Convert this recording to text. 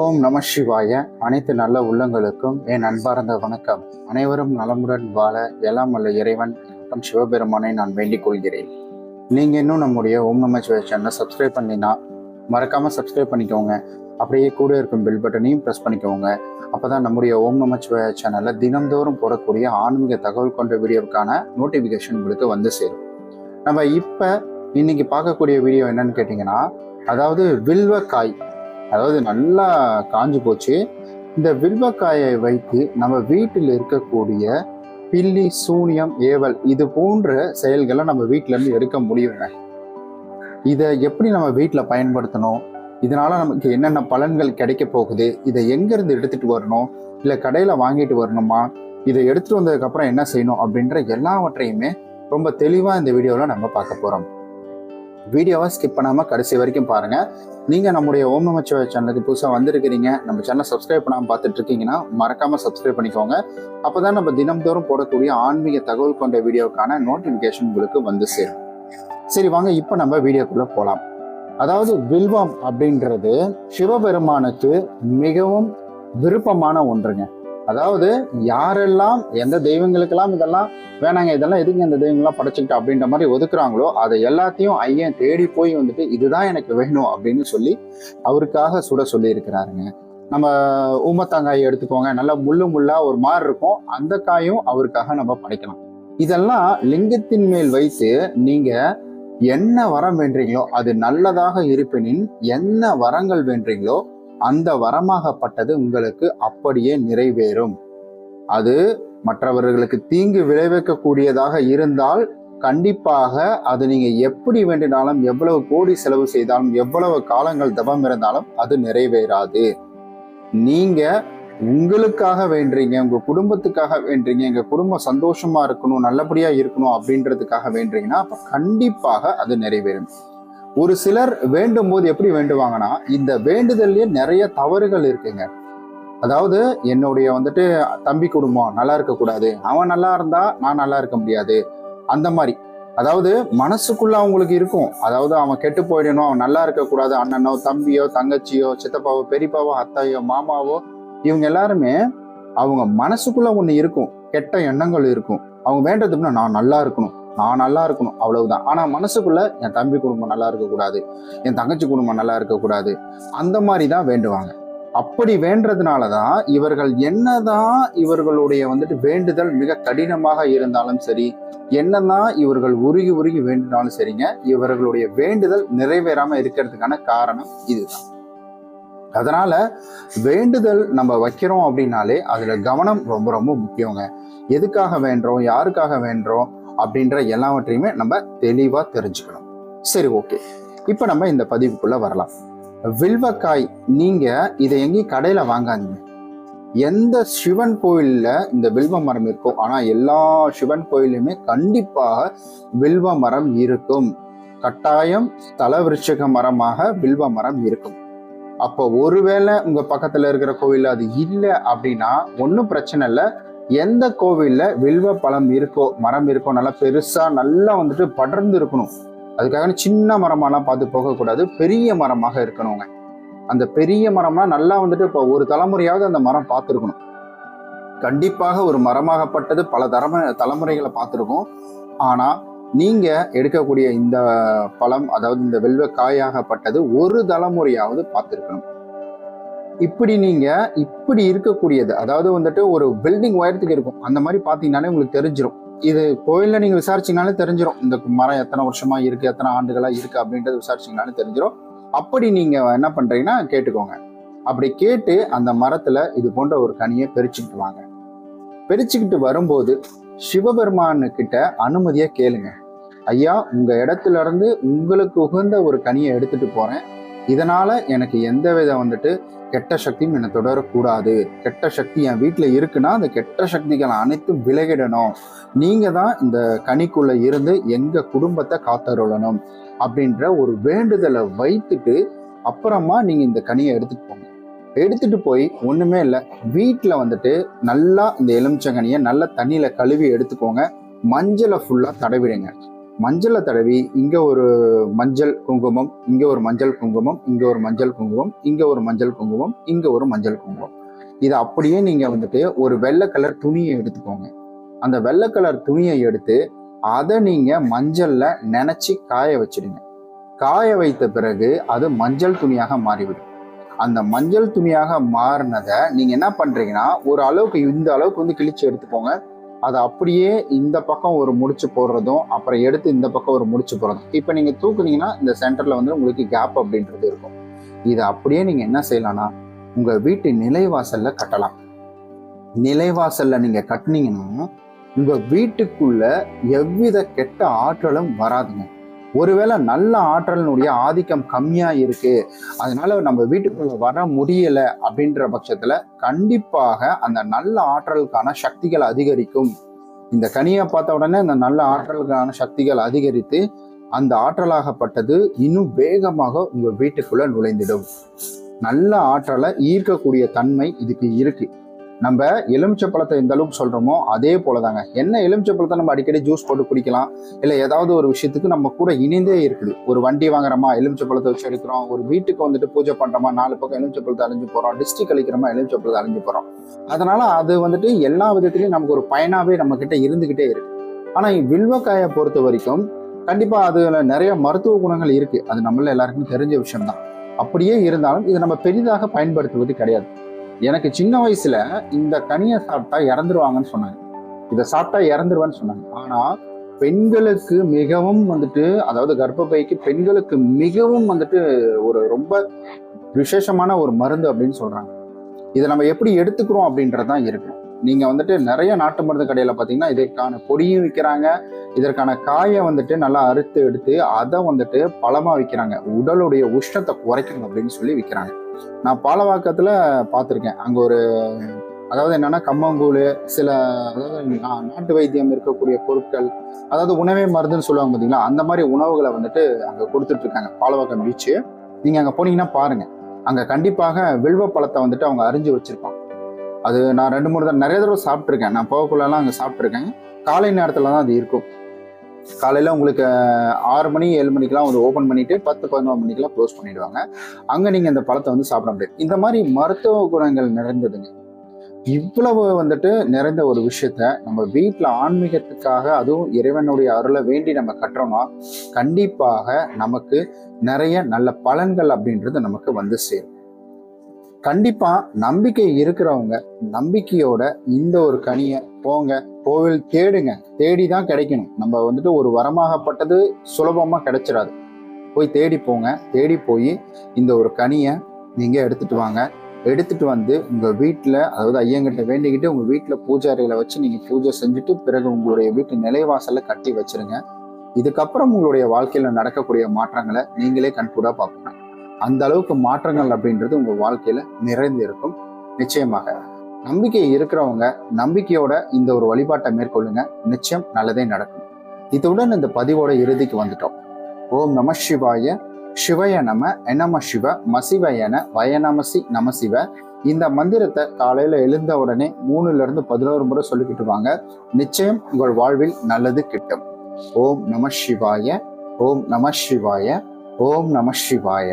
ஓம் நம சிவாய. அனைத்து நல்ல உள்ளங்களுக்கும் என் அன்பார்ந்த வணக்கம். அனைவரும் நலமுடன் வாழ எல்லாம் வல்ல இறைவன் மற்றும் சிவபெருமானை நான் வேண்டிக் கொள்கிறேன். நீங்கள் இன்னும் நம்முடைய ஓம் நம சிவாய சேனலை சப்ஸ்கிரைப் பண்ணினா மறக்காமல் சப்ஸ்கிரைப் பண்ணிக்கோங்க. அப்படியே கூட இருக்கும் பெல் பட்டனையும் ப்ரெஸ் பண்ணிக்கோங்க. அப்போ தான் நம்முடைய ஓம் நம சிவாய சேனலில் தினந்தோறும் போடக்கூடிய ஆன்மீக தகவல் கொண்ட வீடியோவுக்கான நோட்டிஃபிகேஷன் உங்களுக்கு வந்து சேரும். நம்ம இப்போ இன்னைக்கு பார்க்கக்கூடிய வீடியோ என்னன்னு கேட்டிங்கன்னா அதாவது வில்வக்காய். அதாவது நல்லா காஞ்சு போச்சு. இந்த வில்வக்காயை வைத்து நம்ம வீட்டில் இருக்கக்கூடிய பில்லி சூனியம் ஏவல் இது போன்ற செயல்களை நம்ம வீட்டிலேருந்து எடுக்க முடியுங்க. இதை எப்படி நம்ம வீட்டில் பயன்படுத்தணும்? இதனால் நமக்கு என்னென்ன பலன்கள் கிடைக்க போகுது? இதை எங்கேருந்து எடுத்துகிட்டு வரணும்? இல்லை கடையில் வாங்கிட்டு வரணுமா? இதை எடுத்துகிட்டு வந்ததுக்கப்புறம் என்ன செய்யணும்? அப்படின்ற எல்லாவற்றையுமே ரொம்ப தெளிவாக இந்த வீடியோவில் நம்ம பார்க்க போகிறோம் வீடியோவை ஸ்கிப் பண்ணாமல் கடைசி வரைக்கும் பாருங்கள் நீங்கள் நம்முடைய ஓம் நமச்சிவாய சேனலுக்கு புதுசாக வந்திருக்கிறீங்க நம்ம சேனலை சப்ஸ்கிரைப் பண்ணாமல் பார்த்துட்டு இருக்கீங்கன்னா மறக்காமல் சப்ஸ்கிரைப் பண்ணிக்கோங்க. அப்போ தான் நம்ம தினம்தோறும் போடக்கூடிய ஆன்மீக தகவல் கொண்ட வீடியோக்கான நோட்டிஃபிகேஷன் உங்களுக்கு வந்து சேரும். சரி வாங்க இப்போ நம்ம வீடியோக்குள்ளே போகலாம் அதாவது வில்வம் அப்படின்றது சிவபெருமானுக்கு மிகவும் விருப்பமான ஒன்றுங்க. அதாவது யாரெல்லாம் எந்த தெய்வங்களுக்கெல்லாம் இதெல்லாம் வேணாங்க இதெல்லாம் எதுக்கு இந்த தெய்வங்கள்லாம் படைச்சுக்கிட்டு அப்படின்ற மாதிரி ஒதுக்குறாங்களோ அதை எல்லாத்தையும் ஐயன் தேடி போய் வந்துட்டு இதுதான் எனக்கு வேணும் அப்படின்னு சொல்லி அவருக்காக சுட சொல்லி இருக்கிறாருங்க நம்ம ஊமத்தாங்காயை எடுத்துக்கோங்க. நல்லா முள்ளு முள்ளா ஒரு மாதிரி இருக்கும். அந்த காயும் அவருக்காக நம்ம படைக்கலாம். இதெல்லாம் லிங்கத்தின் மேல் வைத்து நீங்க என்ன வரம் வேண்டீங்களோ அது நல்லதாக இருப்பினின் என்ன வரங்கள் வேண்டீங்களோ அந்த வரமாகப்பட்டது உங்களுக்கு அப்படியே நிறைவேறும். அது மற்றவர்களுக்கு தீங்கு விளைவிக்கக்கூடியதாக இருந்தால் கண்டிப்பாக அது நீங்க எப்படி வேண்டினாலும் எவ்வளவு கோடி செலவு செய்தாலும் எவ்வளவு காலங்கள் தபம் இருந்தாலும் அது நிறைவேறாது. நீங்க உங்களுக்காக வேண்டுறீங்க உங்க குடும்பத்துக்காக வேண்டுறீங்க எங்க குடும்பம் சந்தோஷமா இருக்கணும் நல்லபடியா இருக்கணும் அப்படின்றதுக்காக வேண்டுறீங்கன்னா அப்ப கண்டிப்பாக அது நிறைவேறும். ஒரு சிலர் வேண்டும் போது எப்படி வேண்டுவாங்கன்னா இந்த வேண்டுதல்லையே நிறைய தவறுகள் இருக்குங்க. அதாவது என்னுடைய வந்துட்டு தம்பி குடும்பம் நல்லா இருக்கக்கூடாது அவன் நல்லா இருந்தா நான் நல்லா இருக்க முடியாது அந்த மாதிரி. அதாவது மனசுக்குள்ள அவங்களுக்கு இருக்கும். அதாவது அவன் கெட்டு போயிடணும் அவன் நல்லா இருக்கக்கூடாது அண்ணனோ தம்பியோ தங்கச்சியோ சித்தப்பாவோ பெரியப்பாவோ அத்தையோ மாமாவோ இவங்க எல்லாருமே அவங்க மனசுக்குள்ள ஒண்ணு இருக்கும். கெட்ட எண்ணங்கள் இருக்கும். அவங்க வேண்டதுன்னா நான் நல்லா இருக்கணும். நான் நல்லா இருக்கணும் அவ்வளவுதான். ஆனா மனசுக்குள்ள என் தம்பி குடும்பம் நல்லா இருக்கக்கூடாது என் தங்கச்சி குடும்பம் நல்லா இருக்கக்கூடாது அந்த மாதிரி தான் வேண்டுவாங்க. அப்படி வேண்டதுனால தான் இவர்கள் என்னதான் இவர்களுடைய வந்துட்டு வேண்டுதல் மிக கடினமாக இருந்தாலும் சரி என்னதான் இவர்கள் உருகி உருகி வேண்டினாலும் சரிங்க இவர்களுடைய வேண்டுதல் நிறைவேறாம இருக்கிறதுக்கான காரணம் இதுதான். அதனால வேண்டுதல் நம்ம வைக்கிறோம் அப்படின்னாலே அதுல கவனம் ரொம்ப ரொம்ப முக்கியங்க. எதுக்காக வேண்டுறோம் யாருக்காக வேண்டுறோம் அப்படின்ற எல்லாவற்றையுமே நம்ம தெளிவாக தெரிஞ்சுக்கணும். சரி ஓகே இப்போ நம்ம இந்த பதிவுக்குள்ளே வரலாம். வில்வக்காய் நீங்கள் இதை எங்கேயும் கடையில் வாங்காதீங்க. எந்த சிவன் கோயிலில் இந்த வில்வ மரம் இருக்கும் ஆனால் எல்லா சிவன் கோயிலுமே கண்டிப்பாக வில்வ மரம் இருக்கும். கட்டாயம் தலவிருச்சக மரமாக வில்வ மரம் இருக்கும். அப்போ ஒருவேளை உங்கள் பக்கத்தில் இருக்கிற கோயில் அது இல்லை அப்படின்னா ஒன்றும் பிரச்சனை இல்லை. எந்த கோவில்ல வில்வ பழம் இருக்கோ மரம் இருக்கோ நல்லா பெருசாக நல்லா வந்துட்டு படர்ந்து இருக்கணும். அதுக்காக சின்ன மரமாலாம் பார்த்து போகக்கூடாது. பெரிய மரமாக இருக்கணுங்க. அந்த பெரிய மரம்னா நல்லா வந்துட்டு இப்போ ஒரு தலைமுறையாவது அந்த மரம் பார்த்துருக்கணும். கண்டிப்பாக ஒரு மரமாகப்பட்டது பல தரம தலைமுறைகளை பார்த்துருக்கோம். ஆனால் நீங்கள் எடுக்கக்கூடிய இந்த பழம் அதாவது இந்த வெல்வ காயாகப்பட்டது ஒரு தலைமுறையாவது பார்த்துருக்கணும். இப்படி நீங்க இப்படி இருக்கக்கூடியது அதாவது வந்துட்டு ஒரு பில்டிங் உயரத்துக்கு இருக்கும். அந்த மாதிரி பார்த்தீங்கன்னாலே உங்களுக்கு தெரிஞ்சிடும் இது கோயில்ல நீங்க விசாரிச்சீங்கனாலே தெரிஞ்சிடும் இந்த மரம் எத்தனை வருஷமா இருக்கு எத்தனை ஆண்டுகளா இருக்கு அப்படின்றது விசாரிச்சீங்கனாலே தெரிஞ்சிடும் அப்படி நீங்க என்ன பண்றீங்கன்னா கேட்டுக்கோங்க. அப்படி கேட்டு அந்த மரத்துல இது போன்ற ஒரு கனியை பிரிச்சுக்கிட்டு வாங்க. பிரிச்சுக்கிட்டு வரும்போது சிவபெருமானு கிட்ட அனுமதியா கேளுங்க. ஐயா உங்க இடத்துல இருந்து உங்களுக்கு உகந்த ஒரு கனியை எடுத்துட்டு போறேன். இதனால எனக்கு எந்த வித வந்துட்டு கெட்ட சக்தியும் என்னை தொடரக்கூடாது. கெட்ட சக்தி என் வீட்டில் இருக்குன்னா அந்த கெட்ட சக்திகள் அனைத்தும் விலகிடணும். நீங்க தான் இந்த கனிக்குள்ள இருந்து எங்க குடும்பத்தை காத்தருளணும் அப்படின்ற ஒரு வேண்டுதலை வைத்துட்டு அப்புறமா நீங்க இந்த கனியை எடுத்துட்டு போங்க. எடுத்துட்டு போய் ஒண்ணுமே இல்லை வீட்டில் வந்துட்டு நல்லா இந்த எலுமிச்சங்கனியை நல்லா தண்ணியில கழுவி எடுத்துக்கோங்க. மஞ்சளை ஃபுல்லா தடவிடுங்க. மஞ்சளை தடவி இங்கே ஒரு மஞ்சள் குங்குமம் இங்கே ஒரு மஞ்சள் குங்குமம் இங்கே ஒரு மஞ்சள் குங்குமம் இங்கே ஒரு மஞ்சள் குங்குமம் இங்கே ஒரு மஞ்சள் குங்குமம். இதை அப்படியே நீங்கள் வந்துட்டு ஒரு வெள்ளை கலர் துணியை எடுத்துக்கோங்க. அந்த வெள்ளை கலர் துணியை எடுத்து அதை நீங்கள் மஞ்சளில் நினச்சி காய வச்சிடுங்க. காய வைத்த பிறகு அது மஞ்சள் துணியாக மாறிவிடும். அந்த மஞ்சள் துணியாக மாறினதை நீங்கள் என்ன பண்ணுறீங்கன்னா ஒரு அளவுக்கு இந்த அளவுக்கு வந்து கிழிச்சு எடுத்துக்கோங்க. அதை அப்படியே இந்த பக்கம் ஒரு முடிச்சு போடுறதும் அப்புறம் எடுத்து இந்த பக்கம் ஒரு முடிச்சு போடுறதும். இப்போ நீங்கள் தூக்குனீங்கன்னா இந்த சென்டரில் வந்து உங்களுக்கு கேப் அப்படின்றது இருக்கும். இதை அப்படியே நீங்கள் என்ன செய்யலாம்னா உங்கள் வீட்டு நிலைவாசலில் கட்டலாம். நிலைவாசலில் நீங்கள் கட்டுனீங்கன்னா உங்கள் வீட்டுக்குள்ள எவ்வித கெட்ட ஆற்றலும் வராதுங்க. ஒருவேளை நல்ல ஆற்றலினுடைய ஆதிக்கம் கம்மியாக இருக்குது அதனால நம்ம வீட்டுக்குள்ளே வர முடியலை அப்படின்ற பட்சத்தில் கண்டிப்பாக அந்த நல்ல ஆற்றலுக்கான சக்திகள் அதிகரிக்கும். இந்த கனியை பார்த்த உடனே அந்த நல்ல ஆற்றலுக்கான சக்திகள் அதிகரித்து அந்த ஆற்றலாகப்பட்டது இன்னும் வேகமாக உங்கள் வீட்டுக்குள்ளே நுழைந்திடும். நல்ல ஆற்றலை ஈர்க்கக்கூடிய தன்மை இதுக்கு இருக்குது நம்ம எலுமிச்சை பழத்தை எந்த அளவுக்கு சொல்றோமோ அதே போலதாங்க. என்ன எலுமிச்சை பழத்தை நம்ம அடிக்கடி ஜூஸ் போட்டு குடிக்கலாம்? இல்லை ஏதாவது ஒரு விஷயத்துக்கு நம்ம கூட இணைந்தே இருக்குது. ஒரு வண்டி வாங்குறோமா எலுமிச்சை பழத்தை வச்சு எடுக்கிறோம். ஒரு வீட்டுக்கு வந்துட்டு பூஜை பண்றோமா நாலு பக்கம் எலுமிச்சப்பழத்தை அழிஞ்சு போறோம். டிஸ்ட்ரிக் அழிக்கிறோமா எலுமிச்சப்பழத்தை அழிஞ்சு போறோம். அதனால அது வந்துட்டு எல்லா விதத்திலையும் நமக்கு ஒரு பயனாவே நம்ம கிட்ட இருந்துகிட்டே இருக்கு. ஆனா வில்வக்காயை பொறுத்த வரைக்கும் கண்டிப்பா அதுல நிறைய மருத்துவ குணங்கள் இருக்கு. அது நம்மள எல்லாருக்கும் தெரிஞ்ச விஷயம்தான். அப்படியே இருந்தாலும் இதை நம்ம பெரிதாக பயன்படுத்துவது கிடையாது. எனக்கு சின்ன வயசுல இந்த கனியை சாப்பிட்டா இறந்துருவாங்கன்னு சொன்னாங்க. இதை சாப்பிட்டா இறந்துருவான்னு சொன்னாங்க. ஆனா பெண்களுக்கு மிகவும் வந்துட்டு அதாவது கர்ப்பப்பைக்கு பெண்களுக்கு மிகவும் வந்துட்டு ஒரு ரொம்ப விசேஷமான ஒரு மருந்து அப்படின்னு சொல்றாங்க. இதை நம்ம எப்படி எடுத்துக்கிறோம் அப்படின்றதான் இருக்கு. நீங்கள் வந்துட்டு நிறைய நாட்டு மருந்து கடையில் பார்த்தீங்கன்னா இதற்கான பொடியும் விற்கிறாங்க இதற்கான காயை வந்துட்டு நல்லா அறுத்து எடுத்து அதை வந்துட்டு பழமாக விற்கிறாங்க உடலுடைய உஷ்ணத்தை குறைக்கணும் அப்படின்னு சொல்லி விற்கிறாங்க நான் பாலவாக்கத்தில் பார்த்துருக்கேன் அங்கே ஒரு அதாவது என்னன்னா கம்மங்கூழ் சில அதாவது நாட்டு வைத்தியம் இருக்கக்கூடிய பொருட்கள் அதாவது உணவே மருந்துன்னு சொல்லுவாங்க பார்த்தீங்களா அந்த மாதிரி உணவுகளை வந்துட்டு அங்கே கொடுத்துட்டு இருக்காங்க. பாலவாக்கம் பீச்சு நீங்கள் அங்கே போனீங்கன்னா பாருங்க. அங்கே கண்டிப்பாக வில்வ பழத்தை வந்துட்டு அவங்க அறிஞ்சு வச்சிருப்பாங்க. அது நான் ரெண்டு மூணு தடவை நிறைய தடவை சாப்பிட்ருக்கேன் நான் போகக்குள்ளலாம் அங்கே சாப்பிட்ருக்கேன் காலை நேரத்தில் தான் அது இருக்கும். காலையில் உங்களுக்கு ஆறு மணி ஏழு மணிக்கெல்லாம் வந்து ஓப்பன் பண்ணிவிட்டு பத்து பதினோரு மணிக்கெலாம் க்ளோஸ் பண்ணிவிடுவாங்க அங்கே நீங்கள் இந்த பழத்தை வந்து சாப்பிட முடியாது. இந்த மாதிரி மருத்துவ குணங்கள் நிறைந்ததுங்க. இவ்வளவு வந்துட்டு நிறைந்த ஒரு விஷயத்த நம்ம வீட்டில் ஆன்மீகத்துக்காக அதுவும் இறைவனுடைய அருளை வேண்டி நம்ம கட்டுறோம்னா கண்டிப்பாக நமக்கு நிறைய நல்ல பலன்கள் அப்படின்றது நமக்கு வந்து சேரும். கண்டிப்பா நம்பிக்கை இருக்கிறவங்க நம்பிக்கையோட இந்த ஒரு கனியை போங்க. கோவில் தேடுங்க. தேடி தான் கிடைக்கணும். நம்ம வந்துட்டு ஒரு வரமாகப்பட்டது சுலபமா கிடைச்சிடாது. போய் தேடி போங்க. தேடி போய் இந்த ஒரு கனியை நீங்க எடுத்துட்டு வாங்க. எடுத்துட்டு வந்து உங்க வீட்டில் அதாவது ஐயங்கிட்ட வேண்டிக்கிட்டு உங்க வீட்டில் பூஜாரிகளை வச்சு நீங்க பூஜை செஞ்சுட்டு பிறகு உங்களுடைய வீட்டு நிலைவாசல்ல கட்டி வச்சிருங்க. இதுக்கப்புறம் உங்களுடைய வாழ்க்கையில நடக்கக்கூடிய மாற்றங்களை நீங்களே கண்கூடா பார்க்கணும் அந்த அளவுக்கு மாற்றங்கள் அப்படின்றது உங்கள் வாழ்க்கையில் நிறைந்து இருக்கும் நிச்சயமாக. நம்பிக்கை இருக்கிறவங்க நம்பிக்கையோட இந்த ஒரு வழிபாட்டை மேற்கொள்ளுங்க. நிச்சயம் நல்லதே நடக்கும். இதுடன் இந்த பதிவோட இறுதிக்கு வந்துட்டோம். ஓம் நம சிவாய சிவய நம எனம சிவ மசிவயன வயநமசி நமசிவ இந்த மந்திரத்தை காலையில எழுந்த உடனே மூணுல இருந்து பதினோரு முறை சொல்லிக்கிட்டு வாங்க. நிச்சயம் உங்கள் வாழ்வில் நல்லது கிட்டும். ஓம் நம சிவாய ஓம் நம சிவாய ஓம் நம சிவாய.